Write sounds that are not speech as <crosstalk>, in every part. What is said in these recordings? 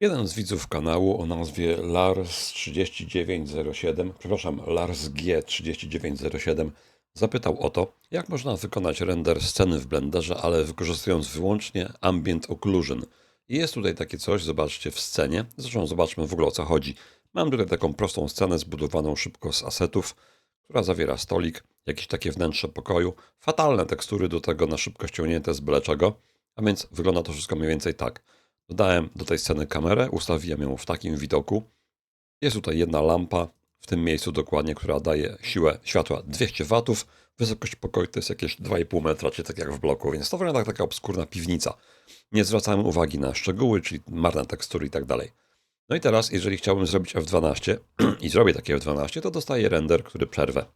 Jeden z widzów kanału o nazwie Lars3907, przepraszam, LarsG3907 zapytał o to, jak można wykonać render sceny w Blenderze, ale wykorzystując wyłącznie Ambient Occlusion. I jest tutaj takie coś, zobaczcie, w scenie. Zresztą zobaczmy w ogóle o co chodzi. Mam tutaj taką prostą scenę zbudowaną szybko z asetów, która zawiera stolik, jakieś takie wnętrze pokoju, fatalne tekstury do tego na szybko ściągnięte z byle czego, a więc wygląda to wszystko mniej więcej tak. Dodałem do tej sceny kamerę, ustawiłem ją w takim widoku. Jest tutaj jedna lampa, w tym miejscu dokładnie, która daje siłę światła 200 W. Wysokość pokoju to jest jakieś 2,5 metra, czyli tak jak w bloku, więc to wygląda taka obskurna piwnica. Nie zwracałem uwagi na szczegóły, czyli marne tekstury i tak dalej. No i teraz, jeżeli chciałbym zrobić F12 <clears throat> i zrobię takie F12, to dostaję render, który przerwę.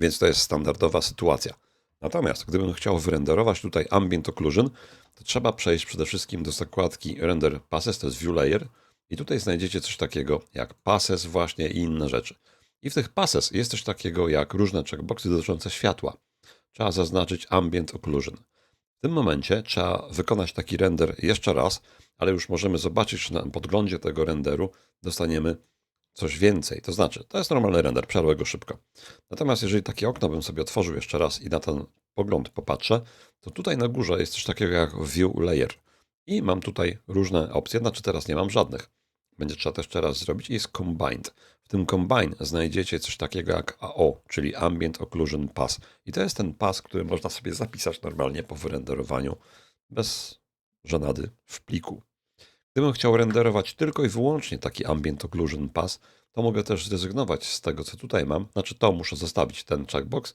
Więc to jest standardowa sytuacja. Natomiast gdybym chciał wyrenderować tutaj Ambient Occlusion, to trzeba przejść przede wszystkim do zakładki Render Passes, to jest View Layer i tutaj znajdziecie coś takiego jak Passes właśnie i inne rzeczy. I w tych Passes jest coś takiego jak różne checkboxy dotyczące światła. Trzeba zaznaczyć Ambient Occlusion. W tym momencie trzeba wykonać taki render jeszcze raz, ale już możemy zobaczyć, że na podglądzie tego renderu dostaniemy coś więcej. To znaczy, to jest normalny render, przerwę go szybko. Natomiast jeżeli takie okno bym sobie otworzył jeszcze raz i na ten pogląd popatrzę, to tutaj na górze jest coś takiego jak View Layer. I mam tutaj różne opcje, znaczy teraz nie mam żadnych. Będzie trzeba też jeszcze raz zrobić i jest Combined. W tym Combine znajdziecie coś takiego jak AO, czyli Ambient Occlusion Pass. I to jest ten pas, który można sobie zapisać normalnie po wyrenderowaniu bez żenady w pliku. Gdybym chciał renderować tylko i wyłącznie taki Ambient Occlusion Pass, to mogę też zrezygnować z tego, co tutaj mam. Znaczy to muszę zostawić, ten checkbox.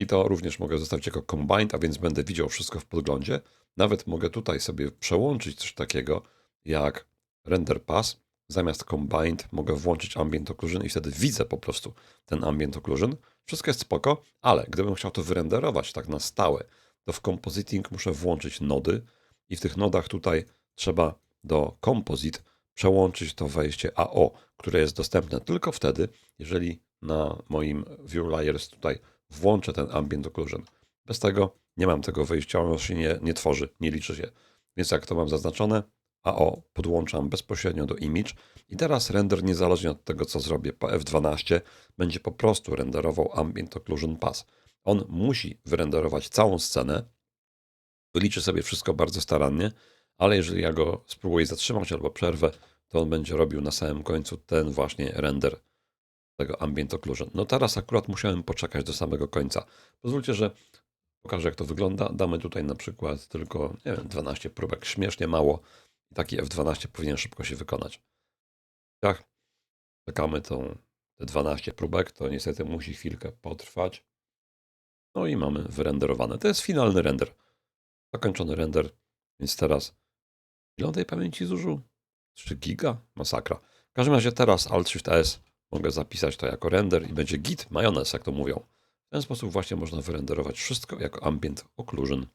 I to również mogę zostawić jako combined, a więc będę widział wszystko w podglądzie. Nawet mogę tutaj sobie przełączyć coś takiego jak render pass. Zamiast combined mogę włączyć ambient occlusion i wtedy widzę po prostu ten ambient occlusion. Wszystko jest spoko, ale gdybym chciał to wyrenderować tak na stałe, to w compositing muszę włączyć nody i w tych nodach tutaj trzeba do composite przełączyć to wejście AO, które jest dostępne tylko wtedy, jeżeli na moim view layers tutaj włączę ten ambient occlusion. Bez tego nie mam tego wyjścia, ono się nie, nie tworzy, nie liczy się. Więc jak to mam zaznaczone, AO podłączam bezpośrednio do image i teraz render niezależnie od tego, co zrobię po F12, będzie po prostu renderował ambient occlusion pass. On musi wyrenderować całą scenę, wyliczy sobie wszystko bardzo starannie, ale jeżeli ja go spróbuję zatrzymać albo przerwę, to on będzie robił na samym końcu ten właśnie render tego ambient occlusion. No teraz akurat musiałem poczekać do samego końca. Pozwólcie, że pokażę jak to wygląda. Damy tutaj na przykład tylko, nie wiem, 12 próbek, śmiesznie mało. Taki F12 powinien szybko się wykonać. Tak, czekamy tą, te 12 próbek, to niestety musi chwilkę potrwać. No i mamy wyrenderowane. To jest finalny render. Zakończony render, więc teraz ile on tej pamięci zużył? 3 giga? Masakra. W każdym razie teraz Alt Shift S mogę zapisać to jako render i będzie git, majonez, jak to mówią. W ten sposób właśnie można wyrenderować wszystko jako ambient occlusion.